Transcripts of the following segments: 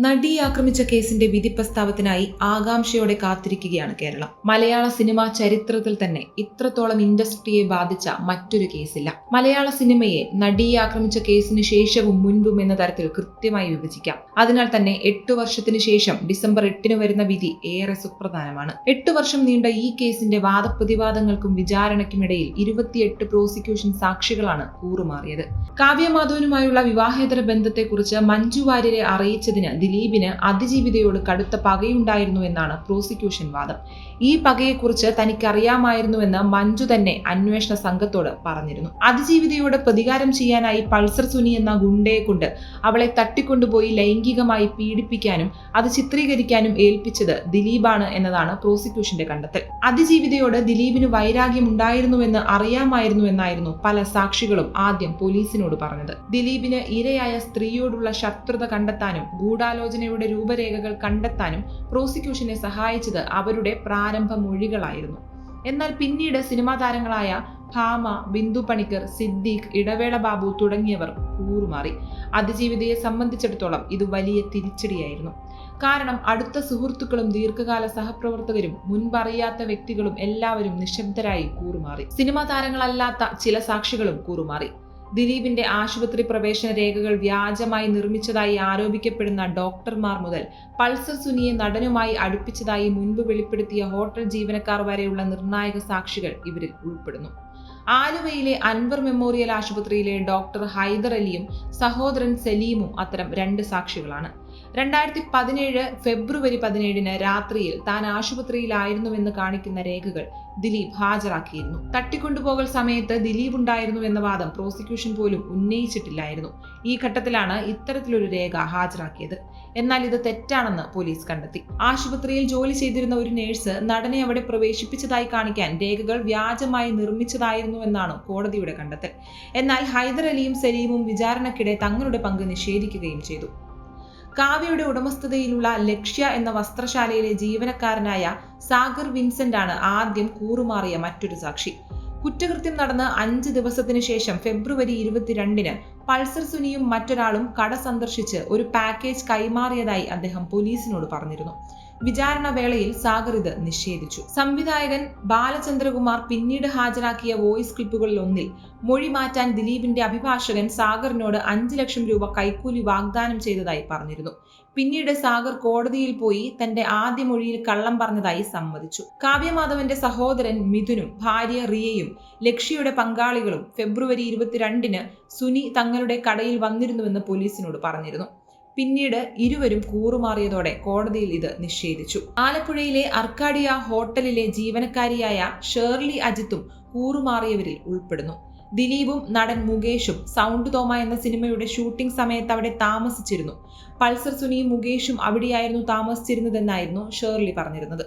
നടി ആക്രമിച്ച കേസിന്റെ വിധി പ്രസ്താവത്തിനായി ആകാംക്ഷയോടെ കാത്തിരിക്കുകയാണ് കേരളം. മലയാള സിനിമാ ചരിത്രത്തിൽ തന്നെ ഇത്രത്തോളം ഇൻഡസ്ട്രിയെ ബാധിച്ച മറ്റൊരു കേസില്ല. മലയാള സിനിമയെ നടിയെ ആക്രമിച്ച കേസിന് ശേഷവും മുൻപും എന്ന തരത്തിൽ കൃത്യമായി വിഭജിക്കാം. അതിനാൽ തന്നെ എട്ടു വർഷത്തിന് ശേഷം ഡിസംബർ എട്ടിന് വരുന്ന വിധി ഏറെ സുപ്രധാനമാണ്. എട്ടു വർഷം നീണ്ട ഈ കേസിന്റെ വാദപ്രതിവാദങ്ങൾക്കും വിചാരണയ്ക്കുമിടയിൽ ഇരുപത്തിയെട്ട് പ്രോസിക്യൂഷൻ സാക്ഷികളാണ് കൂറുമാറിയത്. കാവ്യമാധവനുമായുള്ള വിവാഹേതര ബന്ധത്തെക്കുറിച്ച് മഞ്ജു വാര്യരെ അറിയിച്ചതിന് ദിലീപിന് അതിജീവിതയോട് കടുത്ത പകയുണ്ടായിരുന്നു എന്നാണ് പ്രോസിക്യൂഷൻ വാദം. ഈ പകയെക്കുറിച്ച് തനിക്കറിയാമായിരുന്നുവെന്ന് മഞ്ജു തന്നെ അന്വേഷണ സംഘത്തോട് പറഞ്ഞിരുന്നു. അതിജീവിതയോട് പ്രതികാരം ചെയ്യാനായി പൾസർ സുനി എന്ന ഗുണ്ടയെ കൊണ്ട് അവളെ തട്ടിക്കൊണ്ടുപോയി ലൈംഗികമായി പീഡിപ്പിക്കാനും അത് ചിത്രീകരിക്കാനും ഏൽപ്പിച്ചത് ദിലീപാണ് എന്നതാണ് പ്രോസിക്യൂഷന്റെ കണ്ടെത്തൽ. അതിജീവിതയോട് ദിലീപിന് വൈരാഗ്യം ഉണ്ടായിരുന്നുവെന്ന് അറിയാമായിരുന്നു എന്നായിരുന്നു പല സാക്ഷികളും ആദ്യം പോലീസിനോട് പറഞ്ഞത്. ദിലീപിന് ഇരയായ സ്ത്രീയോടുള്ള ശത്രുത കണ്ടെത്താനും ഗൂഢാലോചനയുടെ രൂപരേഖകൾ കണ്ടെത്താനും പ്രോസിക്യൂഷനെ സഹായിച്ചത് അവരുടെ പ്രാരംഭ മൊഴികളായിരുന്നു. എന്നാൽ പിന്നീട് സിനിമാ താരങ്ങളായ ഭാമ ബിന്ദു പണിക്കർ സിദ്ദീഖ് ഇടവേള ബാബു തുടങ്ങിയവർ കൂറുമാറി. അതിജീവിതയെ സംബന്ധിച്ചിടത്തോളം ഇത് വലിയ തിരിച്ചടിയായിരുന്നു. കാരണം അടുത്ത സുഹൃത്തുക്കളും ദീർഘകാല സഹപ്രവർത്തകരും മുൻപറിയാത്ത വ്യക്തികളും എല്ലാവരും നിശബ്ദരായി കൂറുമാറി. സിനിമാ താരങ്ങളല്ലാത്ത ചില സാക്ഷികളും കൂറുമാറി. ദിലീപിന്റെ ആശുപത്രി പ്രവേശന രേഖകൾ വ്യാജമായി നിർമ്മിച്ചതായി ആരോപിക്കപ്പെടുന്ന ഡോക്ടർമാർ മുതൽ പൾസർ സുനിയെ നടനുമായി അടുപ്പിച്ചതായി മുൻപ് വെളിപ്പെടുത്തിയ ഹോട്ടൽ ജീവനക്കാർ വരെയുള്ള നിർണായക സാക്ഷികൾ ഇവരിൽ ഉൾപ്പെടുന്നു. ആലുവയിലെ അൻവർ മെമ്മോറിയൽ ആശുപത്രിയിലെ ഡോക്ടർ ഹൈദർ അലിയും സഹോദരൻ സലീമും അത്തരം രണ്ട് സാക്ഷികളാണ്. രണ്ടായിരത്തി പതിനേഴ് ഫെബ്രുവരി പതിനേഴിന് രാത്രിയിൽ താൻ ആശുപത്രിയിലായിരുന്നുവെന്ന് കാണിക്കുന്ന രേഖകൾ ദിലീപ് ഹാജരാക്കിയിരുന്നു. തട്ടിക്കൊണ്ടുപോകൽ സമയത്ത് ദിലീപ് ഉണ്ടായിരുന്നു എന്ന വാദം പ്രോസിക്യൂഷൻ പോലും ഉന്നയിച്ചിട്ടില്ലായിരുന്നു. ഈ ഘട്ടത്തിലാണ് ഇത്തരത്തിലൊരു രേഖ ഹാജരാക്കിയത്. എന്നാൽ ഇത് തെറ്റാണെന്ന് പോലീസ് കണ്ടെത്തി. ആശുപത്രിയിൽ ജോലി ചെയ്തിരുന്ന ഒരു നേഴ്സ് നടനെ അവിടെ പ്രവേശിപ്പിച്ചതായി കാണിക്കാൻ രേഖകൾ വ്യാജമായി നിർമ്മിച്ചതായിരുന്നുവെന്നാണ് കോടതിയുടെ കണ്ടെത്തൽ. എന്നാൽ ഹൈദർ അലിയും സലീമും വിചാരണക്കിടെ തങ്ങളുടെ പങ്ക് നിഷേധിക്കുകയും ചെയ്തു. കാവ്യയുടെ ഉടമസ്ഥതയിലുള്ള ലക്ഷ്യ എന്ന വസ്ത്രശാലയിലെ ജീവനക്കാരനായ സാഗർ വിൻസെന്റ് ആണ് ആദ്യം കൂറുമാറിയ മറ്റൊരു സാക്ഷി. കുറ്റകൃത്യം നടന്ന് അഞ്ച് ദിവസത്തിനു ശേഷം ഫെബ്രുവരി ഇരുപത്തിരണ്ടിന് പൾസർ സുനിയും മറ്റൊരാളും കട സന്ദർശിച്ച് ഒരു പാക്കേജ് കൈമാറിയതായി അദ്ദേഹം പോലീസിനോട് പറഞ്ഞിരുന്നു. വിചാരണ വേളയിൽ സാഗർ ഇത് നിഷേധിച്ചു. സംവിധായകൻ ബാലചന്ദ്രകുമാർ പിന്നീട് ഹാജരാക്കിയ വോയിസ് ക്ലിപ്പുകളിൽ ഒന്നിൽ മൊഴി മാറ്റാൻ ദിലീപിന്റെ അഭിഭാഷകൻ സാഗറിനോട് അഞ്ചു ലക്ഷം രൂപ കൈക്കൂലി വാഗ്ദാനം ചെയ്തതായി പറഞ്ഞിരുന്നു. പിന്നീട് സാഗർ കോടതിയിൽ പോയി തന്റെ ആദ്യ മൊഴിയിൽ കള്ളം പറഞ്ഞതായി സമ്മതിച്ചു. കാവ്യമാധവന്റെ സഹോദരൻ മിഥുനും ഭാര്യ റിയയും ലക്ഷ്യയുടെ പങ്കാളികളും ഫെബ്രുവരി ഇരുപത്തിരണ്ടിന് സുനി തങ്ങളുടെ കടയിൽ വന്നിരുന്നുവെന്ന് പോലീസിനോട് പറഞ്ഞിരുന്നു. പിന്നീട് ഇരുവരും കൂറുമാറിയതോടെ കോടതിയിൽ ഇത് നിഷേധിച്ചു. ആലപ്പുഴയിലെ അർക്കാഡിയ ഹോട്ടലിലെ ജീവനക്കാരിയായ ഷേർലി അജിത്തും കൂറുമാറിയവരിൽ ഉൾപ്പെടുന്നു. ദിലീപും നടൻ മുകേഷും സൗണ്ട് തോമ എന്ന സിനിമയുടെ ഷൂട്ടിംഗ് സമയത്ത് അവിടെ താമസിച്ചിരുന്നു. പൾസർ സുനിയും മുകേഷും അവിടെയായിരുന്നു താമസിച്ചിരുന്നതെന്നായിരുന്നു ഷേർലി പറഞ്ഞിരുന്നത്.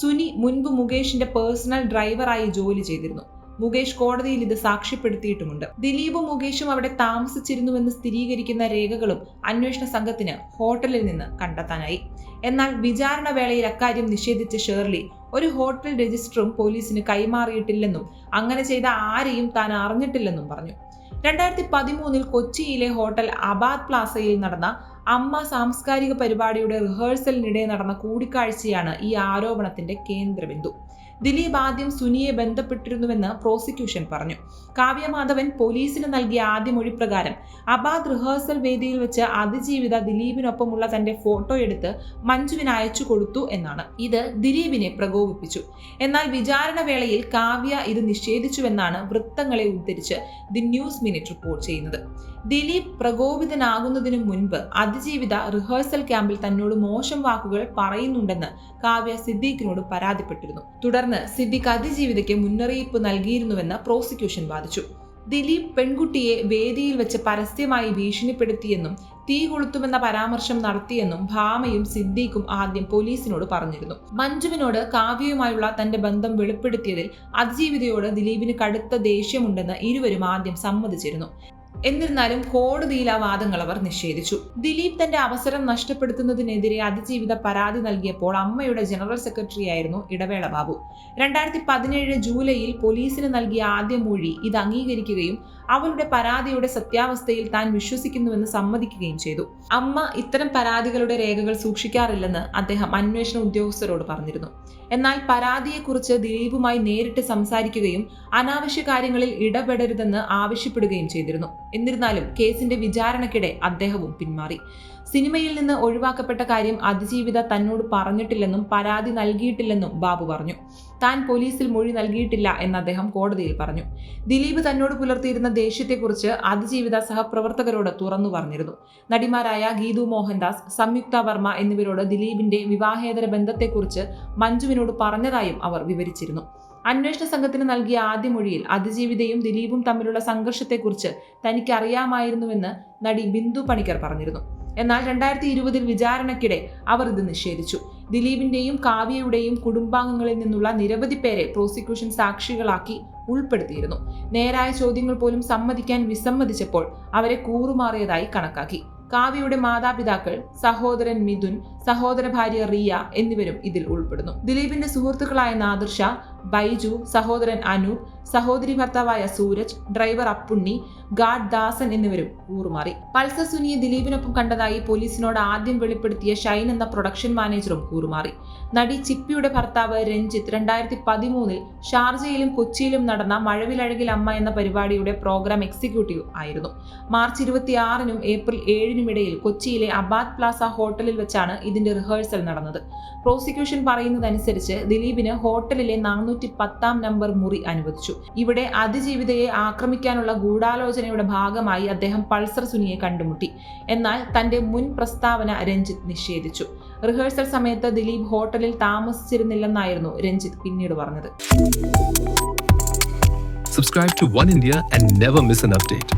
സുനി മുൻപ് മുകേഷിന്റെ പേഴ്സണൽ ഡ്രൈവറായി ജോലി ചെയ്തിരുന്നു. മുകേഷ് കോടതിയിൽ ഇത് സാക്ഷ്യപ്പെടുത്തിയിട്ടുമുണ്ട്. ദിലീപും മുകേഷും അവിടെ താമസിച്ചിരുന്നുവെന്ന് സ്ഥിരീകരിക്കുന്ന രേഖകളും അന്വേഷണ സംഘത്തിന് ഹോട്ടലിൽ നിന്ന് കണ്ടെത്താനായി. എന്നാൽ വിചാരണ വേളയിൽ അക്കാര്യം നിഷേധിച്ച ഷേർലി ഒരു ഹോട്ടൽ രജിസ്റ്ററും പോലീസിന് കൈമാറിയിട്ടില്ലെന്നും അങ്ങനെ ചെയ്ത ആരെയും താൻ അറിഞ്ഞിട്ടില്ലെന്നും പറഞ്ഞു. രണ്ടായിരത്തി പതിമൂന്നിൽ കൊച്ചിയിലെ ഹോട്ടൽ അബാദ് പ്ലാസയിൽ നടന്ന അമ്മ സാംസ്കാരിക പരിപാടിയുടെ റിഹേഴ്സലിനിടെ നടന്ന കൂടിക്കാഴ്ചയാണ് ഈ ആരോപണത്തിന്റെ കേന്ദ്രബിന്ദു. ദിലീപ് ആദ്യം സുനിയെ ബന്ധപ്പെട്ടിരുന്നുവെന്ന് പ്രോസിക്യൂഷൻ പറഞ്ഞു. കാവ്യമാധവൻ പോലീസിന് നൽകിയ ആദ്യ മൊഴി പ്രകാരം അബാദ് റിഹേഴ്സൽ വേദിയിൽ വെച്ച് അതിജീവിത ദിലീപിനൊപ്പമുള്ള തന്റെ ഫോട്ടോ എടുത്ത് മഞ്ജുവിന് അയച്ചു കൊടുത്തു എന്നാണ്. ഇത് ദിലീപിനെ പ്രകോപിപ്പിച്ചു. എന്നാൽ വിചാരണ വേളയിൽ കാവ്യ ഇത് നിഷേധിച്ചുവെന്നാണ് വൃത്തങ്ങളെ ഉദ്ധരിച്ച് ദി ന്യൂസ് മിനിറ്റ് റിപ്പോർട്ട് ചെയ്യുന്നത്. ദിലീപ് പ്രകോപിതനാകുന്നതിനു മുൻപ് അതിജീവിത റിഹേഴ്സൽ ക്യാമ്പിൽ തന്നോട് മോശം വാക്കുകൾ പറയുന്നുണ്ടെന്ന് കാവ്യ സിദ്ദീഖിനോട് പരാതിപ്പെട്ടിരുന്നു. തുടർന്ന് സിദ്ദീഖ് അതിജീവിതയ്ക്ക് മുന്നറിയിപ്പ് നൽകിയിരുന്നുവെന്ന് പ്രോസിക്യൂഷൻ വാദിച്ചു. ദിലീപ് പെൺകുട്ടിയെ വേദിയിൽ വെച്ച് പരസ്യമായി ഭീഷണിപ്പെടുത്തിയെന്നും തീ കൊളുത്തുമെന്ന പരാമർശം നടത്തിയെന്നും ഭാമയും സിദ്ദീഖും ആദ്യം പോലീസിനോട് പറഞ്ഞിരുന്നു. മഞ്ജുവിനോട് കാവ്യയുമായുള്ള തന്റെ ബന്ധം വെളിപ്പെടുത്തിയതിൽ അതിജീവിതയോട് ദിലീപിന് കടുത്ത ദേഷ്യമുണ്ടെന്ന് ഇരുവരും ആദ്യം സമ്മതിച്ചിരുന്നു. എന്നിരുന്നാലും കോടതിയിൽ ആ വാദങ്ങൾ അവർ നിഷേധിച്ചു. ദിലീപ് തന്റെ അവസരം നഷ്ടപ്പെടുത്തുന്നതിനെതിരെ അതിജീവിത പരാതി നൽകിയപ്പോൾ അമ്മയുടെ ജനറൽ സെക്രട്ടറി ആയിരുന്നു ഇടവേള ബാബു. രണ്ടായിരത്തി പതിനേഴ് ജൂലൈയിൽ പോലീസിന് നൽകിയ ആദ്യ മൊഴി ഇത് അംഗീകരിക്കുകയും അവളുടെ പരാതിയുടെ സത്യാവസ്ഥയിൽ താൻ വിശ്വസിക്കുന്നുവെന്ന് സമ്മതിക്കുകയും ചെയ്തു. അമ്മ ഇത്തരം പരാതികളുടെ രേഖകൾ സൂക്ഷിക്കാറില്ലെന്ന് അദ്ദേഹം അന്വേഷണ ഉദ്യോഗസ്ഥരോട് പറഞ്ഞിരുന്നു. എന്നാൽ പരാതിയെക്കുറിച്ച് ദിലീപുമായി നേരിട്ട് സംസാരിക്കുകയും അനാവശ്യ കാര്യങ്ങളിൽ ഇടപെടരുതെന്ന് ആവശ്യപ്പെടുകയും ചെയ്തിരുന്നു. എന്നിരുന്നാലും കേസിന്റെ വിചാരണയ്ക്കിടെ അദ്ദേഹവും പിന്മാറി. സിനിമയിൽ നിന്ന് ഒഴിവാക്കപ്പെട്ട കാര്യം അതിജീവിത തന്നോട് പറഞ്ഞിട്ടില്ലെന്നും പരാതി നൽകിയിട്ടില്ലെന്നും ബാബു പറഞ്ഞു. താൻ പോലീസിൽ മൊഴി നൽകിയിട്ടില്ല എന്ന് അദ്ദേഹം കോടതിയിൽ പറഞ്ഞു. ദിലീപ് തന്നോട് പുലർത്തിയിരുന്ന ദേഷ്യത്തെക്കുറിച്ച് അതിജീവിത സഹപ്രവർത്തകരോട് തുറന്നു പറഞ്ഞിരുന്നു. നടിമാരായ ഗീതു മോഹൻദാസ് സംയുക്ത വർമ്മ എന്നിവരോട് ദിലീപിന്റെ വിവാഹേതര ബന്ധത്തെക്കുറിച്ച് മഞ്ജുവിനോട് പറഞ്ഞതായും അവർ വിവരിച്ചിരുന്നു. അന്വേഷണ സംഘത്തിന് നൽകിയ ആദ്യ മൊഴിയിൽ അതിജീവിതയും ദിലീപും തമ്മിലുള്ള സംഘർഷത്തെക്കുറിച്ച് തനിക്ക് അറിയാമായിരുന്നുവെന്ന് നടി ബിന്ദു പണിക്കർ പറഞ്ഞിരുന്നു. എന്നാൽ രണ്ടായിരത്തി ഇരുപതിൽ വിചാരണയ്ക്കിടെ അവർ ഇത് നിഷേധിച്ചു. ദിലീപിന്റെയും കാവ്യയുടെയും കുടുംബാംഗങ്ങളിൽ നിന്നുള്ള നിരവധി പേരെ പ്രോസിക്യൂഷൻ സാക്ഷികളാക്കി ഉൾപ്പെടുത്തിയിരുന്നു. നേരായ ചോദ്യങ്ങൾ പോലും സമ്മതിക്കാൻ വിസമ്മതിച്ചപ്പോൾ അവരെ കൂറുമാറിയതായി കണക്കാക്കി. കാവ്യയുടെ മാതാപിതാക്കൾ സഹോദരൻ മിഥുൻ സഹോദര ഭാര്യ റിയ എന്നിവരും ഇതിൽ ഉൾപ്പെടുന്നു. ദിലീപിന്റെ സുഹൃത്തുക്കളായ നാദിർഷ ബൈജു സഹോദരൻ അനു സഹോദരി ഭർത്താവായ സൂരജ് ഡ്രൈവർ അപ്പുണ്ണി ഗാഡ് ദാസൻ എന്നിവരും കൂറുമാറി പൾസർ സുനിയെ ദിലീപിനൊപ്പം കണ്ടതായി പോലീസിനോട് ആദ്യം വെളിപ്പെടുത്തിയ ഷൈൻ എന്ന പ്രൊഡക്ഷൻ മാനേജറും കൂറുമാറി നടി ചിപ്പിയുടെ ഭർത്താവ് രഞ്ജിത്ത് രണ്ടായിരത്തി പതിമൂന്നിൽ ഷാർജയിലും കൊച്ചിയിലും നടന്ന മഴവിലഴകിൽ അമ്മ എന്ന പരിപാടിയുടെ പ്രോഗ്രാം എക്സിക്യൂട്ടീവ് ആയിരുന്നു. മാർച്ച് ഇരുപത്തിയാറിനും ഏപ്രിൽ ഏഴിനും ഇടയിൽ കൊച്ചിയിലെ അബാദ് പ്ലാസ ഹോട്ടലിൽ വെച്ചാണ് ഇതിന്റെ റിഹേഴ്സൽ നടന്നത്. പ്രോസിക്യൂഷൻ പറയുന്നതനുസരിച്ച് ദിലീപിന് ഹോട്ടലിലെ നാനൂറ്റി പത്താം നമ്പർ മുറി അനുവദിച്ചു. ഇവിടെ അതിജീവിതയെ ആക്രമിക്കാനുള്ള ഗൂഢാലോചനയുടെ ഭാഗമായി അദ്ദേഹം പൾസർ സുനിയെ കണ്ടുമുട്ടി. എന്നാൽ തന്റെ മുൻ പ്രസ്താവന രഞ്ജിത്ത് നിഷേധിച്ചു. റിഹേഴ്സൽ സമയത്ത് ദിലീപ് ഹോട്ടലിൽ താമസിച്ചിരുന്നില്ലെന്നായിരുന്നു രഞ്ജിത്ത് പിന്നീട് പറഞ്ഞത്. Subscribe to One India and never miss an update.